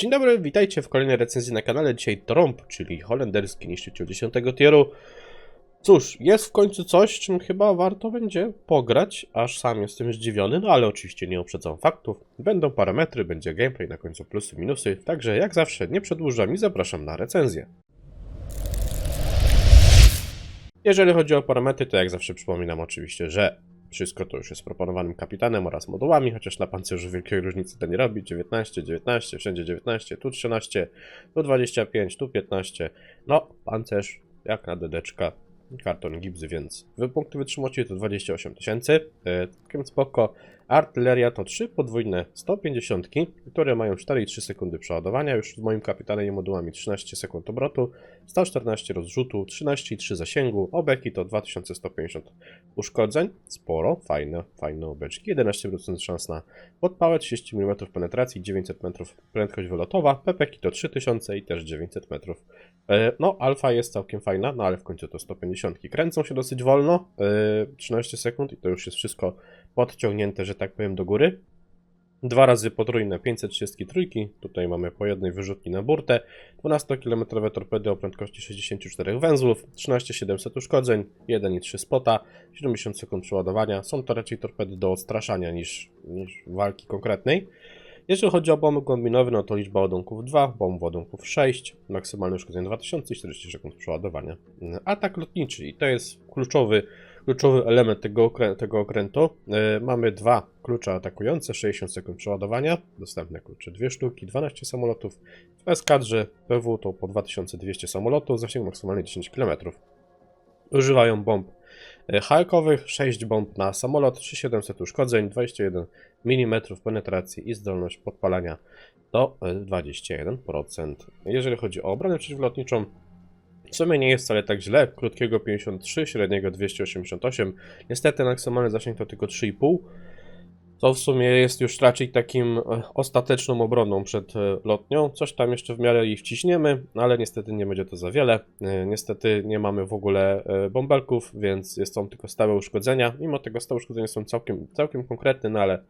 Dzień dobry, witajcie w kolejnej recenzji na kanale. Dzisiaj Tromp, czyli holenderski niszczyciel 10 tieru. Cóż, jest w końcu coś, czym chyba warto będzie pograć, aż sam jestem zdziwiony, no ale oczywiście nie uprzedzam faktów. Będą parametry, będzie gameplay, na końcu plusy, minusy, także jak zawsze nie przedłużam i zapraszam na recenzję. Jeżeli chodzi o parametry, to jak zawsze przypominam oczywiście, że wszystko to już jest proponowanym kapitanem oraz modułami, chociaż na pancerzu wielkiej różnicy to nie robi. 19, 19, wszędzie 19, tu 13, tu 25, tu 15. No, pancerz jak na dedeczka, karton gipsy, więc punkty wytrzymałości to 28 tysięcy. E, Całkiem spoko. Artyleria to 3 podwójne 150, które mają 4,3 sekundy przeładowania. Już z moim kapitanem i modułami 13 sekund obrotu, 114 rozrzutu, 13,3 zasięgu. Obeki to 2150 uszkodzeń. Sporo, fajne, fajne obeczki. 11% szans na podpałę, 30 mm penetracji, 900 metrów prędkość wylotowa. Pepeki to 3000 i też 900 metrów. E, No, alfa jest całkiem fajna, no ale w końcu to 150. Kręcą się dosyć wolno, e, 13 sekund i to już jest wszystko podciągnięte, że tak powiem, do góry. Dwa razy potrójne 533, tutaj mamy po jednej wyrzutni na burtę, 12-km torpedy o prędkości 64 węzłów, 13700 uszkodzeń, 1,3 spota, 70 sekund przeładowania. Są to raczej torpedy do odstraszania niż, niż walki konkretnej. Jeżeli chodzi o bomby głębinowe, no to liczba ładunków 2, bomb ładunków 6, maksymalne uszkodzenie 2000 i 40 sekund przeładowania. Atak lotniczy i to jest kluczowy, kluczowy element tego, okrę tego okrętu. Yy, mamy dwa klucze atakujące, 60 sekund przeładowania, dostępne klucze dwie sztuki, 12 samolotów. W eskadrze PW to po 2200 samolotów, zasięg maksymalny 10 km. Używają bomb e, halkowych, 6 bomb na samolot, 3700 uszkodzeń, 21 mm penetracji i zdolność podpalania e, 21%. Jeżeli chodzi o obronę przeciwlotniczą, w sumie nie jest wcale tak źle. Krótkiego 53, średniego 288. Niestety maksymalny zasięg to tylko 3,5. To w sumie jest już raczej takim e, ostateczną obroną przed e, lotnią. Coś tam jeszcze w miarę jej wciśniemy, ale niestety nie będzie to za wiele. E, Niestety nie mamy w ogóle bąbelków, więc są tylko stałe uszkodzenia. Mimo tego stałe uszkodzenia są całkiem, całkiem konkretne, no ale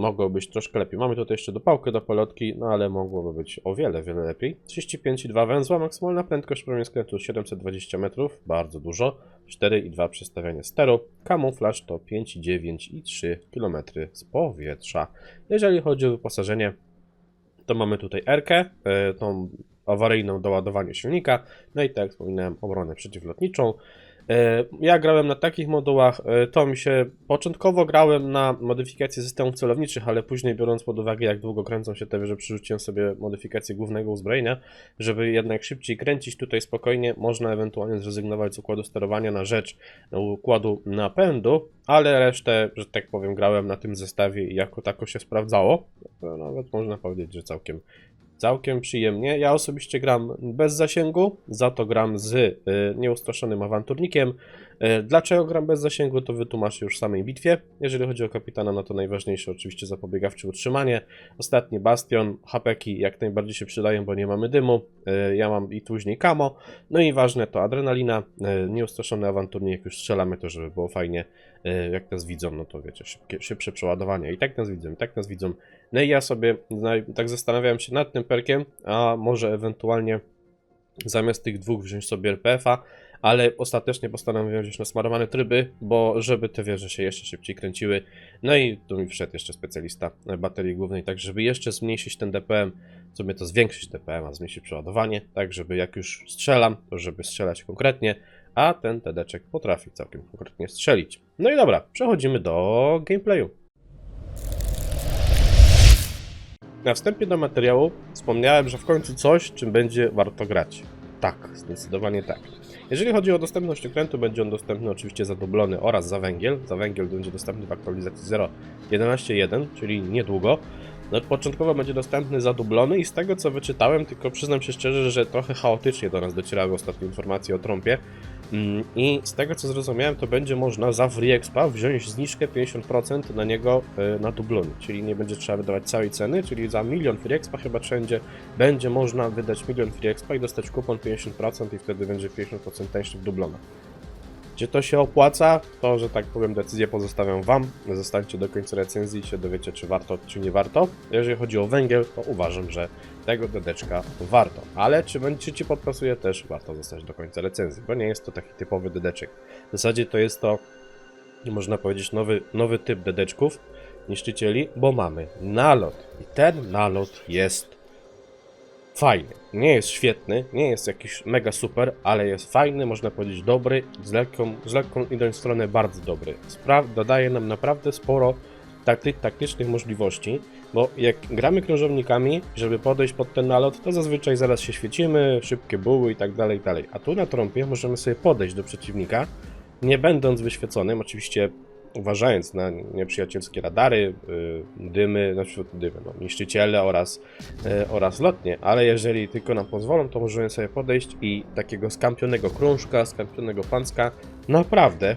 mogło być troszkę lepiej. Mamy tutaj jeszcze dopałkę do polotki, no ale mogłoby być o wiele, wiele lepiej. 35,2 węzła, maksymalna prędkość promienia skrętu 720 metrów, bardzo dużo. 4,2 przestawianie steru. Kamuflaż to 5,9 i 3 km z powietrza. Jeżeli chodzi o wyposażenie, to mamy tutaj R-kę, e, tą awaryjną do ładowania silnika, no i tak jak wspominałem, obronę przeciwlotniczą. E, Ja grałem na takich modułach, e, to mi się początkowo grałem na modyfikację systemów celowniczych, ale później biorąc pod uwagę jak długo kręcą się te wieże, przerzuciłem sobie modyfikację głównego uzbrojenia, żeby jednak szybciej kręcić tutaj spokojnie, można ewentualnie zrezygnować z układu sterowania na rzecz układu napędu, ale resztę, że tak powiem, grałem na tym zestawie i jako tako się sprawdzało. To Nawet można powiedzieć, że całkiem całkiem przyjemnie. Ja osobiście gram bez zasięgu, za to gram z y, nieustraszonym awanturnikiem. Y, dlaczego gram bez zasięgu, to wytłumaczę już w samej bitwie. Jeżeli chodzi o kapitana, no to najważniejsze oczywiście zapobiegawcze utrzymanie. Ostatni bastion, hapeki jak najbardziej się przydają, bo nie mamy dymu. Y, ja mam i później kamo. No i ważne to adrenalina, y, nieustraszony awanturnik, jak już strzelamy, to żeby było fajnie. Y, jak nas widzą, no to wiecie, szybkie, szybsze przeładowanie. I tak nas widzą, i tak nas widzą. No i ja sobie tak zastanawiałem się nad tym perkiem, a może ewentualnie zamiast tych dwóch wziąć sobie RPF-a, ale ostatecznie postanowiłem wziąć nasmarowane tryby, bo żeby te wieże się jeszcze szybciej kręciły. No i tu mi wszedł jeszcze specjalista baterii głównej, tak żeby jeszcze zmniejszyć ten DPM, co mnie to zwiększyć DPM, a zmniejszyć przeładowanie, tak żeby jak już strzelam, to żeby strzelać konkretnie, a ten TD-czek potrafi całkiem konkretnie strzelić. No i dobra, przechodzimy do gameplayu. Na wstępie do materiału wspomniałem, że w końcu coś, czym będzie warto grać. Tak, zdecydowanie tak. Jeżeli chodzi o dostępność okrętu, będzie on dostępny oczywiście za dublony oraz za węgiel. Za węgiel będzie dostępny w aktualizacji 0.11.1, czyli niedługo. No, początkowo będzie dostępny zadublony i z tego co wyczytałem, tylko przyznam się szczerze, że trochę chaotycznie do nas docierały ostatnie informacje o trąbie. Mm, I z tego co zrozumiałem, to będzie można za Free Expa wziąć zniżkę 50% na niego e, na dublony, czyli nie będzie trzeba wydawać całej ceny, czyli za milion Free Expa chyba wszędzie będzie można wydać milion Free Expa i dostać kupon 50% i wtedy będzie 50% tańszy w dublonach. Czy to się opłaca? To, że tak powiem, decyzję pozostawiam Wam. Zostańcie do końca recenzji i się dowiecie, czy warto, czy nie warto. Jeżeli chodzi o węgiel, to uważam, że tego dedeczka warto. Ale czy, Ci podpasuje, też warto zostać do końca recenzji, bo nie jest to taki typowy dedeczek. W zasadzie to jest to, można powiedzieć, nowy, nowy typ dedeczków, niszczycieli, bo mamy nalot. I ten nalot jest fajny. Nie jest świetny, nie jest jakiś mega super, ale jest fajny, można powiedzieć dobry, z lekką, z lekką w stronę bardzo dobry. Dodaje nam naprawdę sporo takty- taktycznych możliwości, bo jak gramy krążownikami, żeby podejść pod ten nalot, to zazwyczaj zaraz się świecimy, szybkie buły i tak dalej, dalej. A tu na trąbie możemy sobie podejść do przeciwnika, nie będąc wyświeconym, oczywiście uważając na nieprzyjacielskie radary, y, dymy, znaczy dymy, no, niszczyciele oraz, y, oraz lotnie, ale jeżeli tylko nam pozwolą, to możemy sobie podejść i takiego skampionego krążka, skampionego pancka naprawdę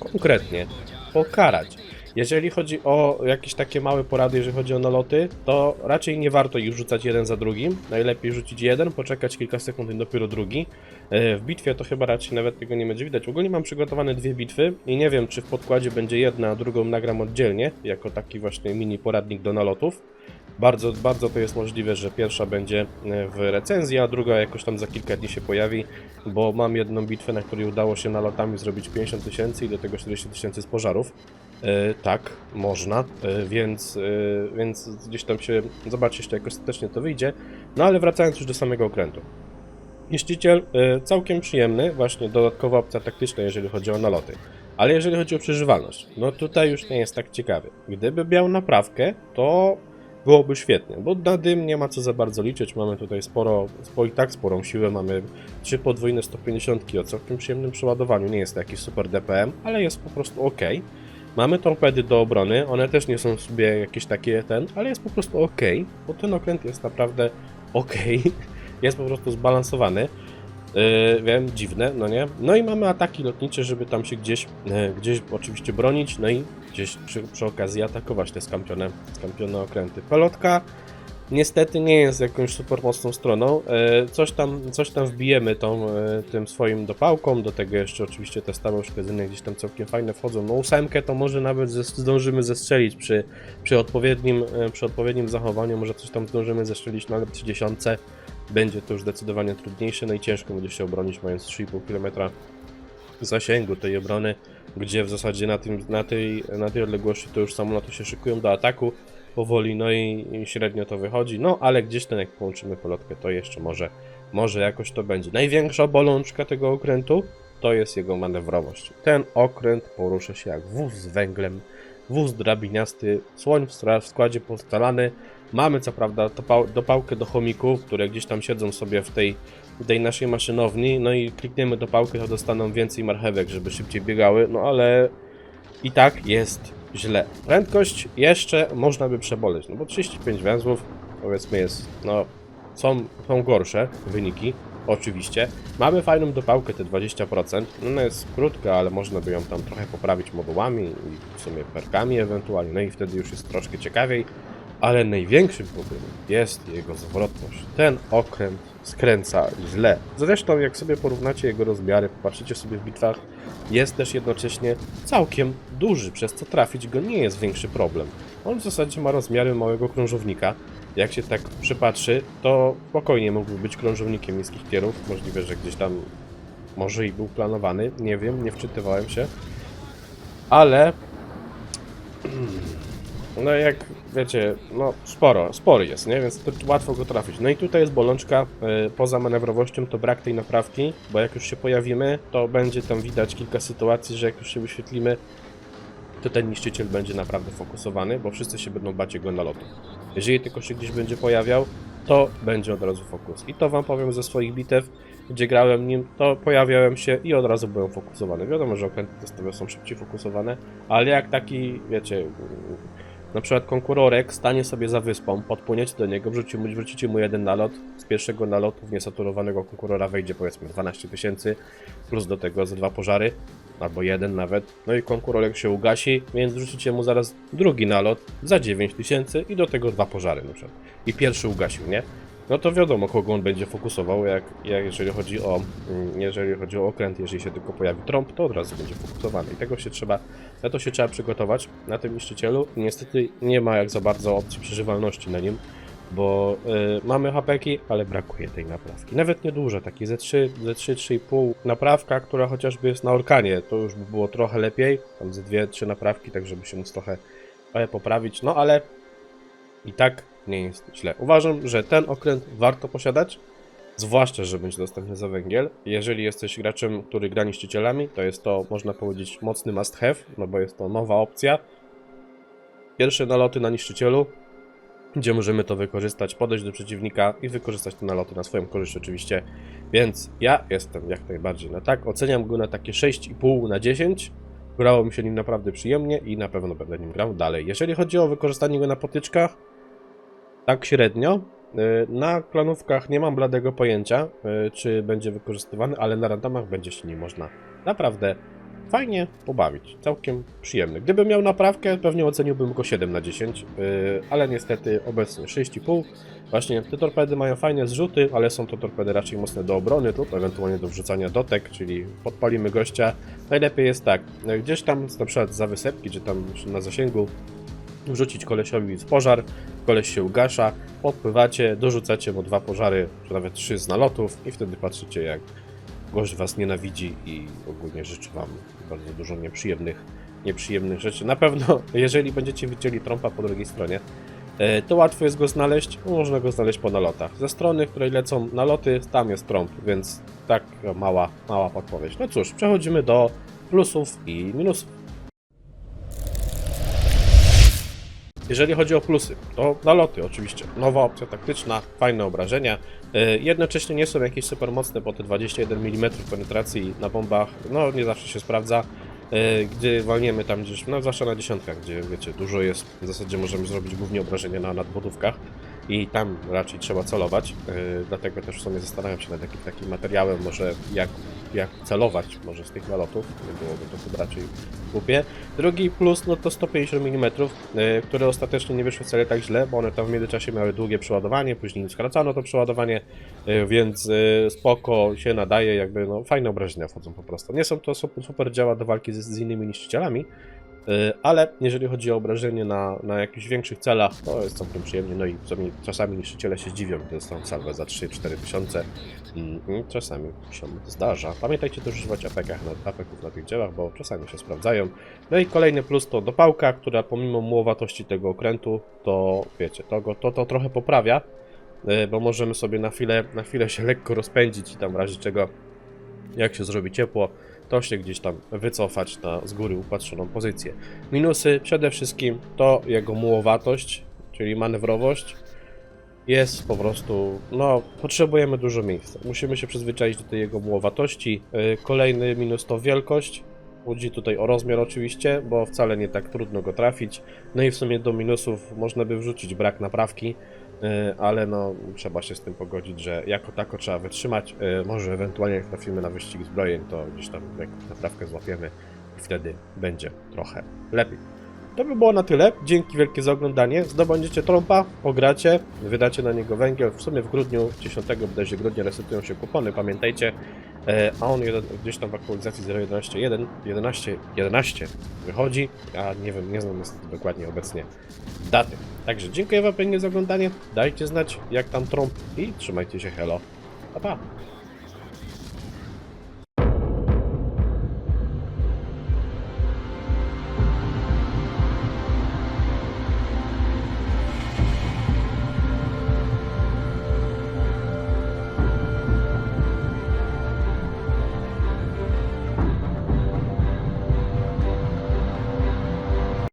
konkretnie pokarać. Jeżeli chodzi o jakieś takie małe porady, jeżeli chodzi o naloty, to raczej nie warto ich rzucać jeden za drugim. Najlepiej rzucić jeden, poczekać kilka sekund i dopiero drugi. E, W bitwie to chyba raczej nawet tego nie będzie widać. Ogólnie mam przygotowane dwie bitwy i nie wiem, czy w podkładzie będzie jedna, a drugą nagram oddzielnie, jako taki właśnie mini poradnik do nalotów. Bardzo, bardzo to jest możliwe, że pierwsza będzie e, w recenzji, a druga jakoś tam za kilka dni się pojawi, bo mam jedną bitwę, na której udało się nalotami zrobić 50 tysięcy i do tego 40 tysięcy z pożarów. E, tak, można, e, więc, e, więc gdzieś tam się zobaczy jeszcze jak ostatecznie to wyjdzie. No ale wracając już do samego okrętu. Niszczyciel e, całkiem przyjemny, właśnie dodatkowa opcja taktyczna, jeżeli chodzi o naloty. Ale jeżeli chodzi o przeżywalność, no tutaj już nie jest tak ciekawy. Gdyby miał naprawkę, to byłoby świetnie, bo na dym nie ma co za bardzo liczyć. Mamy tutaj sporo, spo, i tak sporą siłę. Mamy trzy podwójne 150 o całkiem przyjemnym przeładowaniu. Nie jest to jakiś super DPM, ale jest po prostu ok. Mamy torpedy do obrony, one też nie są sobie jakieś takie ten, ale jest po prostu ok, bo ten okręt jest naprawdę ok. Jest po prostu zbalansowany. Yy, wiem, dziwne, no nie? No i mamy ataki lotnicze, żeby tam się gdzieś, e, gdzieś oczywiście bronić, no i gdzieś przy, przy okazji atakować te skampione, skampione okręty. Pelotka niestety nie jest jakąś super mocną stroną. E, coś, tam, coś tam wbijemy tą, e, tym swoim dopałką, do tego jeszcze oczywiście te stałe uszkodzenia gdzieś tam całkiem fajne wchodzą. No ósemkę to może nawet zdążymy zestrzelić przy, przy, odpowiednim, e, przy odpowiednim zachowaniu, może coś tam zdążymy zestrzelić nawet przy dziesiątce. Będzie to już zdecydowanie trudniejsze, no i ciężko będzie się obronić mając 3,5 km zasięgu tej obrony, gdzie w zasadzie na, tym, na, tej, na tej odległości to już samoloty się szykują do ataku powoli, no i, średnio to wychodzi, no ale gdzieś ten jak połączymy polotkę, to jeszcze może, może jakoś to będzie. Największa bolączka tego okrętu to jest jego manewrowość. Ten okręt porusza się jak wóz z węglem, wóz drabiniasty, słoń w, składzie postalany. Mamy co prawda dopał- dopałkę do chomików, które gdzieś tam siedzą sobie w tej, tej naszej maszynowni, no i klikniemy dopałkę, to dostaną więcej marchewek, żeby szybciej biegały, no ale i tak jest źle. Prędkość jeszcze można by przeboleć, no bo 35 węzłów powiedzmy jest, no są, są gorsze wyniki, oczywiście. Mamy fajną dopałkę, te 20%, no ona jest krótka, ale można by ją tam trochę poprawić modułami i w sumie perkami ewentualnie, no i wtedy już jest troszkę ciekawiej. Ale największym problemem jest jego zwrotność. Ten okręt skręca źle. Zresztą, jak sobie porównacie jego rozmiary, popatrzycie sobie w bitwach, jest też jednocześnie całkiem duży, przez co trafić go nie jest większy problem. On w zasadzie ma rozmiary małego krążownika. Jak się tak przypatrzy, to spokojnie mógłby być krążownikiem niskich tierów. Możliwe, że gdzieś tam może i był planowany. Nie wiem, nie wczytywałem się. Ale no jak wiecie, no sporo, spory jest, nie? Więc to łatwo go trafić. No i tutaj jest bolączka, y, poza manewrowością to brak tej naprawki, bo jak już się pojawimy, to będzie tam widać kilka sytuacji, że jak już się wyświetlimy, to ten niszczyciel będzie naprawdę fokusowany, bo wszyscy się będą bać jego nalotu. Jeżeli tylko się gdzieś będzie pojawiał, to będzie od razu fokus. I to wam powiem ze swoich bitew, gdzie grałem nim, to pojawiałem się i od razu byłem fokusowany. Wiadomo, że okręty testowe są szybciej fokusowane, ale jak taki, wiecie, na przykład konkurorek stanie sobie za wyspą, podpłyniecie do niego, wrzuci wrzucicie mu jeden nalot, z pierwszego nalotu w niesaturowanego konkurora wejdzie powiedzmy 12 tysięcy, plus do tego ze dwa pożary, albo jeden nawet, no i konkurorek się ugasi, więc wrzucicie mu zaraz drugi nalot za 9 tysięcy i do tego dwa pożary na przykład. I pierwszy ugasił, nie? No to wiadomo, kogo on będzie fokusował, jak, jak jeżeli chodzi o mm, jeżeli chodzi o okręt, jeżeli się tylko pojawi trąb, to od razu będzie fokusowany. I tego się trzeba, na to się trzeba przygotować na tym niszczycielu. Niestety nie ma jak za bardzo opcji przeżywalności na nim, bo y, mamy hapeki, ale brakuje tej naprawki. Nawet nieduże, takie ze 3, ze 3, 3,5 naprawka, która chociażby jest na Orkanie, to już by było trochę lepiej, tam ze 2-3 naprawki, tak żeby się móc trochę e, poprawić, no ale i tak nie jest źle. Uważam, że ten okręt warto posiadać, zwłaszcza, że będzie dostępny za węgiel. Jeżeli jesteś graczem, który gra niszczycielami, to jest to, można powiedzieć, mocny must have, no bo jest to nowa opcja. Pierwsze naloty na niszczycielu, gdzie możemy to wykorzystać, podejść do przeciwnika i wykorzystać te naloty na swoją korzyść oczywiście. Więc ja jestem jak najbardziej na tak. Oceniam go na takie 6,5 na 10. Grało mi się nim naprawdę przyjemnie i na pewno będę nim grał dalej. Jeżeli chodzi o wykorzystanie go na potyczkach, tak średnio. Y, Na planówkach nie mam bladego pojęcia, y, czy będzie wykorzystywany, ale na randomach będzie się nim można naprawdę fajnie pobawić. Całkiem przyjemny. Gdybym miał naprawkę, pewnie oceniłbym go 7 na 10, y, ale niestety obecnie 6,5. Właśnie te torpedy mają fajne zrzuty, ale są to torpedy raczej mocne do obrony lub ewentualnie do wrzucania dotek, czyli podpalimy gościa. Najlepiej jest tak, gdzieś tam na przykład za wysepki, czy tam na zasięgu wrzucić kolesiowi w pożar, koleś się ugasza, podpływacie, dorzucacie mu dwa pożary, czy nawet trzy z nalotów i wtedy patrzycie jak gość was nienawidzi i ogólnie życzy wam bardzo dużo nieprzyjemnych, nieprzyjemnych rzeczy. Na pewno, jeżeli będziecie widzieli trąpa po drugiej stronie, e, to łatwo jest go znaleźć, można go znaleźć po nalotach. Ze strony, której lecą naloty, tam jest trąb, więc tak mała, mała podpowiedź. No cóż, przechodzimy do plusów i minusów. Jeżeli chodzi o plusy, to naloty oczywiście. Nowa opcja taktyczna, fajne obrażenia. Yy, jednocześnie nie są jakieś super mocne, bo te 21 mm penetracji na bombach, no nie zawsze się sprawdza. Yy, gdy walniemy tam gdzieś, no zwłaszcza na dziesiątkach, gdzie wiecie, dużo jest, w zasadzie możemy zrobić głównie obrażenia na nadbudówkach i tam raczej trzeba celować. Yy, dlatego też w sumie zastanawiam się nad jakimś takim materiałem, może jak, jak celować może z tych nalotów. Nie byłoby to chyba raczej głupie. Drugi plus no to 150 mm, y, które ostatecznie nie wyszły wcale tak źle, bo one tam w międzyczasie miały długie przeładowanie, później skracano to przeładowanie, y, więc y, spoko się nadaje, jakby no fajne obrażenia wchodzą po prostu. Nie są to super, super działa do walki z, z innymi niszczycielami, ale jeżeli chodzi o obrażenie na, na jakichś większych celach, to jest całkiem przyjemnie, no i czasami, niszczyciele się zdziwią, gdy dostaną salwę za 3-4 tysiące, Mm, mm, Czasami się zdarza. Pamiętajcie też używać apekach na, apeków na tych dziełach, bo czasami się sprawdzają. No i kolejny plus to dopałka, która pomimo mułowatości tego okrętu, to wiecie, to, go, to, to trochę poprawia, y, bo możemy sobie na chwilę, na chwilę się lekko rozpędzić i tam w razie czego, jak się zrobi ciepło, to się gdzieś tam wycofać na z góry upatrzoną pozycję. Minusy przede wszystkim to jego mułowatość, czyli manewrowość, jest po prostu, no, potrzebujemy dużo miejsca. Musimy się przyzwyczaić do tej jego mułowatości. Yy, Kolejny minus to wielkość. Chodzi tutaj o rozmiar oczywiście, bo wcale nie tak trudno go trafić. No i w sumie do minusów można by wrzucić brak naprawki, ale no trzeba się z tym pogodzić, że jako tako trzeba wytrzymać. Yy, Może ewentualnie jak trafimy na wyścig zbrojeń, to gdzieś tam jakąś naprawkę złapiemy i wtedy będzie trochę lepiej. To by było na tyle. Dzięki wielkie za oglądanie. Zdobędziecie trąpa, pogracie, wydacie na niego węgiel. W sumie w grudniu, 10 bodajże grudnia resetują się kupony, pamiętajcie. E, a on gdzieś tam w aktualizacji 0.11.1, 11, 11 wychodzi, a nie wiem, nie znam dokładnie obecnie daty. Także dziękuję wam pięknie za oglądanie. Dajcie znać jak tam trąb i trzymajcie się, hello. Pa pa!